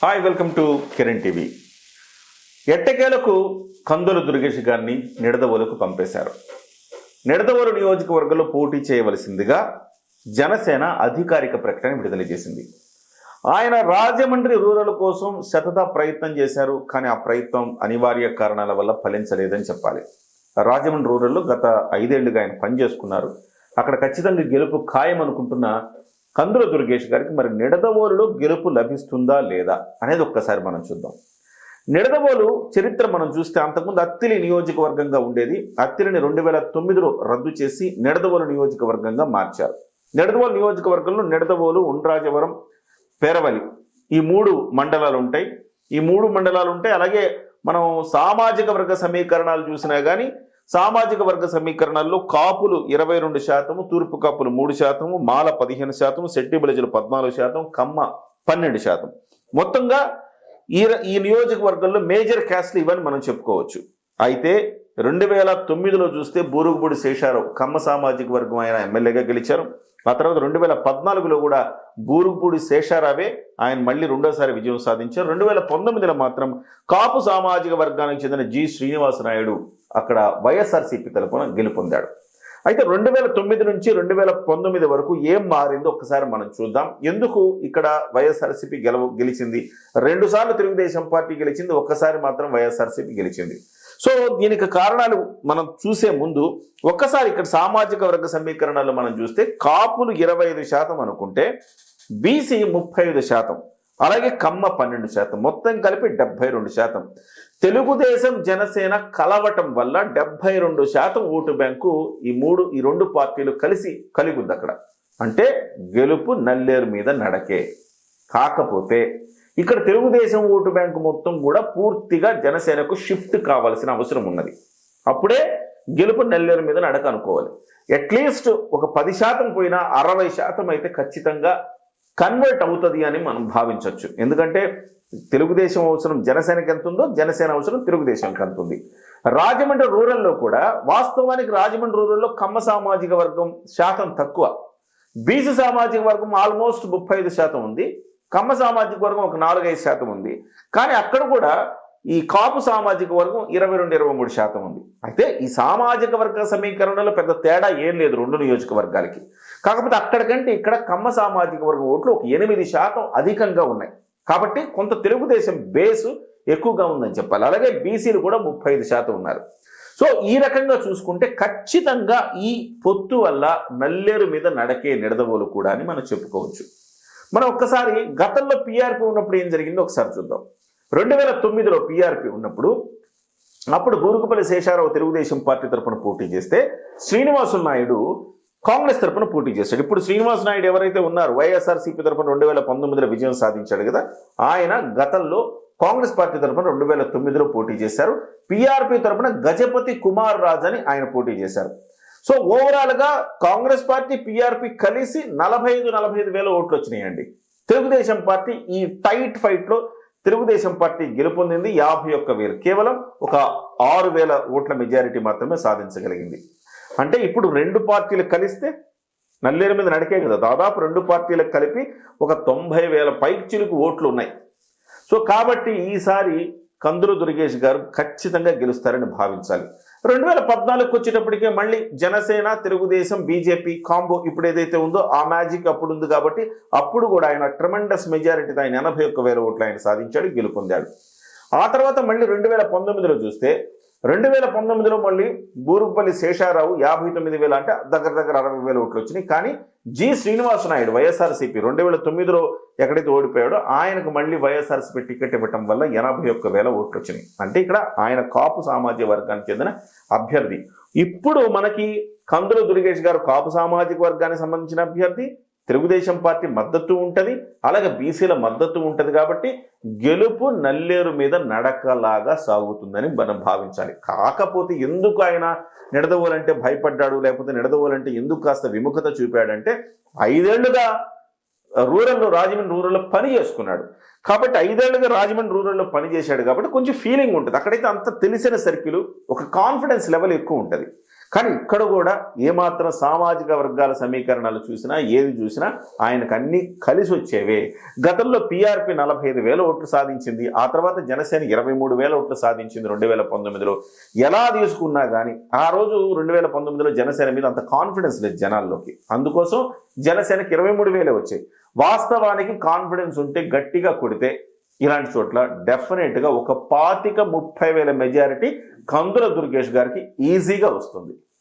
Hi welcome to Kiran TV ఎట్టకేలకు కందుల దుర్గేష్ గారిని నిడదవోలుకు పంపేశారు. నిడదవోలు నియోజకవర్గంలో పోటీ చేయవలసిందిగా జనసేన అధికారిక ప్రకటన విడుదల చేసింది. ఆయన రాజమండ్రి రూరల్ కోసం శతత ప్రయత్నం చేశారు కానీ ఆ ప్రయత్నం అనివార్య కారణాల వల్ల ఫలించలేదని చెప్పాలి. రాజమండ్రి రూరల్లో గత ఐదేళ్ళుగా ఆయన పనిచేసుకున్నారు. అక్కడ ఖచ్చితంగా గెలుపు ఖాయం అనుకుంటున్న కందుల దుర్గేష్ గారికి మరి నిడదవోలులో గెలుపు లభిస్తుందా లేదా అనేది ఒక్కసారి మనం చూద్దాం. నిడదవోలు చరిత్ర మనం చూస్తే అంతకుముందు అత్తిలి నియోజకవర్గంగా ఉండేది. అత్తిలిని రెండు వేల తొమ్మిదిలో రద్దు చేసి నిడదవోలు నియోజకవర్గంగా మార్చారు. నిడదవోలు నియోజకవర్గంలో నిడదవోలు ఉండ్రాజవరం పేరవలి ఈ మూడు మండలాలు ఉంటాయి. ఈ మూడు మండలాలు ఉంటాయి. అలాగే మనం సామాజిక వర్గ సమీకరణాలు చూసినా కానీ సామాజిక వర్గ సమీకరణాల్లో కాపులు ఇరవై రెండు శాతము తూర్పు కాపులు మూడు శాతము మాల పదిహేను శాతం శెట్టి బలిజలు పద్నాలుగు శాతం కమ్మ పన్నెండు శాతం మొత్తంగా ఈ ఈ నియోజకవర్గంలో మేజర్ క్యాస్ట్లు ఇవని మనం చెప్పుకోవచ్చు. అయితే రెండు వేల తొమ్మిదిలో చూస్తే బూరుగుపూడి శేషారావు కమ్మ సామాజిక వర్గం ఆయన ఎమ్మెల్యేగా గెలిచారు. ఆ తర్వాత రెండు వేల పద్నాలుగులో కూడా బూరుగుపూడి శేషారావే ఆయన మళ్ళీ రెండోసారి విజయం సాధించారు. రెండు వేల పంతొమ్మిదిలో మాత్రం కాపు సామాజిక వర్గానికి చెందిన జి శ్రీనివాసనాయుడు అక్కడ వైఎస్ఆర్సీపీ తరఫున గెలుపొందాడు. అయితే రెండు వేల తొమ్మిది నుంచి రెండు వేల పంతొమ్మిది వరకు ఏం మారిందో ఒకసారి మనం చూద్దాం. ఎందుకు ఇక్కడ వైఎస్ఆర్సీపీ గెలవ గెలిచింది? రెండు సార్లు తెలుగుదేశం పార్టీ గెలిచింది ఒక్కసారి మాత్రం వైఎస్ఆర్సీపీ గెలిచింది. సో దీనికి కారణాలు మనం చూసే ముందు ఒక్కసారి ఇక్కడ సామాజిక వర్గ సమీకరణాలు మనం చూస్తే కాపులు ఇరవై ఐదు శాతం అనుకుంటే బీసీ ముప్పై ఐదు శాతం అలాగే కమ్మ పన్నెండు శాతం మొత్తం కలిపి డెబ్బై రెండు శాతం. తెలుగుదేశం జనసేన కలవటం వల్ల డెబ్బై రెండు శాతం ఓటు బ్యాంకు ఈ మూడు ఈ రెండు పార్టీలు కలిసి కలిగి ఉంది అక్కడ. అంటే గెలుపు నల్లేరు మీద నడకే. కాకపోతే ఇక్కడ తెలుగుదేశం ఓటు బ్యాంకు మొత్తం కూడా పూర్తిగా జనసేనకు షిఫ్ట్ కావాల్సిన అవసరం ఉన్నది. అప్పుడే గెలుపు నెల్లేరు మీద నడక అనుకోవాలి. అట్లీస్ట్ ఒక పది శాతం పోయినా అరవై శాతం అయితే ఖచ్చితంగా కన్వర్ట్ అవుతుంది అని మనం భావించవచ్చు ఎందుకంటే తెలుగుదేశం అవసరం జనసేనకి ఎంత ఉందో జనసేన అవసరం తెలుగుదేశంకి ఎంత ఉంది. రాజమండ్రి రూరల్లో కూడా వాస్తవానికి రాజమండ్రి రూరల్లో కమ్మ సామాజిక వర్గం శాతం తక్కువ. బీసీ సామాజిక వర్గం ఆల్మోస్ట్ ముప్పై ఐదు శాతం ఉంది. కమ్మ సామాజిక వర్గం ఒక నాలుగైదు శాతం ఉంది. కానీ అక్కడ కూడా ఈ కాపు సామాజిక వర్గం ఇరవై రెండు ఇరవై మూడు శాతం ఉంది. అయితే ఈ సామాజిక వర్గ సమీకరణలో పెద్ద తేడా ఏం లేదు రెండు నియోజకవర్గాలకి. కాకపోతే అక్కడికంటే ఇక్కడ కమ్మ సామాజిక వర్గం ఓట్లు ఒక ఎనిమిది శాతం అధికంగా ఉన్నాయి. కాబట్టి కొంత తెలుగుదేశం బేసు ఎక్కువగా ఉందని చెప్పాలి. అలాగే బీసీలు కూడా ముప్పై ఐదు శాతం ఉన్నారు. సో ఈ రకంగా చూసుకుంటే ఖచ్చితంగా ఈ పొత్తు వల్ల నల్లేరు మీద నడకే నిడదవోలు కూడా అని మనం చెప్పుకోవచ్చు. మనం ఒక్కసారి గతంలో పీఆర్పీ ఉన్నప్పుడు ఏం జరిగిందో ఒకసారి చూద్దాం. రెండు వేల తొమ్మిదిలో పీఆర్పీ ఉన్నప్పుడు అప్పుడు బూరుగుపల్లి శేషారావు తెలుగుదేశం పార్టీ తరపున పోటీ చేస్తే శ్రీనివాసు నాయుడు కాంగ్రెస్ తరపున పోటీ చేశాడు. ఇప్పుడు శ్రీనివాస్ నాయుడు ఎవరైతే ఉన్నారు వైఎస్ఆర్సీపీ తరపున రెండు వేల పంతొమ్మిదిలో విజయం సాధించాడు కదా ఆయన గతంలో కాంగ్రెస్ పార్టీ తరపున రెండు వేల తొమ్మిదిలో పోటీ చేశారు. పీఆర్పీ తరపున గజపతి కుమార్ రాజ్ అని ఆయన పోటీ చేశారు. సో ఓవరాల్గా కాంగ్రెస్ పార్టీ పీఆర్పీ కలిసి నలభై ఐదు నలభై ఐదు వేల ఓట్లు వచ్చినాయండి. తెలుగుదేశం పార్టీ ఈ టైట్ ఫైట్లో తెలుగుదేశం పార్టీ గెలుపొందింది యాభై ఒక్క వేలు. కేవలం ఒక ఆరు వేల ఓట్ల మెజారిటీ మాత్రమే సాధించగలిగింది. అంటే ఇప్పుడు రెండు పార్టీలు కలిస్తే నల్లేరు మీద నడికే కదా. దాదాపు రెండు పార్టీలకు కలిపి ఒక తొంభై వేల పైకి చిలుకు ఓట్లు ఉన్నాయి. సో కాబట్టి ఈసారి కందులు దుర్గేష్ గారు ఖచ్చితంగా గెలుస్తారని భావించాలి. రెండు వేల పద్నాలుగుకి వచ్చేటప్పటికే మళ్ళీ జనసేన తెలుగుదేశం బీజేపీ కాంబో ఇప్పుడు ఏదైతే ఉందో ఆ మ్యాజిక్ అప్పుడు ఉంది కాబట్టి అప్పుడు కూడా ఆయన ట్రమెండస్ మెజారిటీతో ఆయన ఎనభై ఒక్క వేల ఓట్లు ఆయన సాధించాడు గెలుపొందాడు. ఆ తర్వాత మళ్ళీ రెండు వేల పంతొమ్మిదిలో చూస్తే రెండు వేల పంతొమ్మిదిలో మళ్ళీ బూరుగుపల్లి శేషారావు యాభై తొమ్మిది వేల అంటే దగ్గర దగ్గర అరవై వేల ఓట్లు వచ్చినాయి. కానీ జి శ్రీనివాస నాయుడు వైఎస్ఆర్సీపీ రెండు వేల తొమ్మిదిలో ఎక్కడైతే ఓడిపోయాడో ఆయనకు మళ్ళీ వైఎస్ఆర్సీపీ టికెట్ ఇవ్వటం వల్ల ఎనభై ఒక్క వేల ఓట్లు వచ్చినాయి. అంటే ఇక్కడ ఆయన కాపు సామాజిక వర్గానికి చెందిన అభ్యర్థి. ఇప్పుడు మనకి కందుల దుర్గేష్ గారు కాపు సామాజిక వర్గానికి సంబంధించిన అభ్యర్థి తెలుగుదేశం పార్టీ మద్దతు ఉంటుంది అలాగే బీసీల మద్దతు ఉంటుంది కాబట్టి గెలుపు నల్లేరు మీద నడకలాగా సాగుతుందని మనం భావించాలి. కాకపోతే ఎందుకు ఆయన నిడదవోలంటే భయపడ్డాడు లేకపోతే నిడదవోలంటే ఎందుకు కాస్త విముఖత చూపాడంటే ఐదేళ్ళుగా రూరల్లో రాజమండ్రి రూరల్లో పని చేసుకున్నాడు. కాబట్టి ఐదేళ్ళుగా రాజమండ్రి రూరల్లో పని చేశాడు కాబట్టి కొంచెం ఫీలింగ్ ఉంటుంది. అక్కడైతే అంత తెలిసిన సర్కిల్ ఒక కాన్ఫిడెన్స్ లెవెల్ ఎక్కువ ఉంటుంది. కానీ ఇక్కడ కూడా ఏమాత్రం సామాజిక వర్గాల సమీకరణాలు చూసినా ఏది చూసినా ఆయనకు అన్ని కలిసి వచ్చేవే. గతంలో పీఆర్పీ నలభై ఐదు వేల ఓట్లు సాధించింది ఆ తర్వాత జనసేన ఇరవై మూడు వేల ఓట్లు సాధించింది రెండు వేల పంతొమ్మిదిలో. ఎలా తీసుకున్నా కానీ ఆ రోజు రెండు వేల పంతొమ్మిదిలో జనసేన మీద అంత కాన్ఫిడెన్స్ లేదు జనాల్లోకి. అందుకోసం జనసేనకి ఇరవై మూడు వేలే వచ్చాయి. వాస్తవానికి కాన్ఫిడెన్స్ ఉంటే గట్టిగా కొడితే ఇలాంటి చోట్ల డెఫినెట్గా ఒక పాతిక ముప్పై వేల మెజారిటీ కందుల దుర్గేష్ గారికి ఈజీగా వస్తుంది.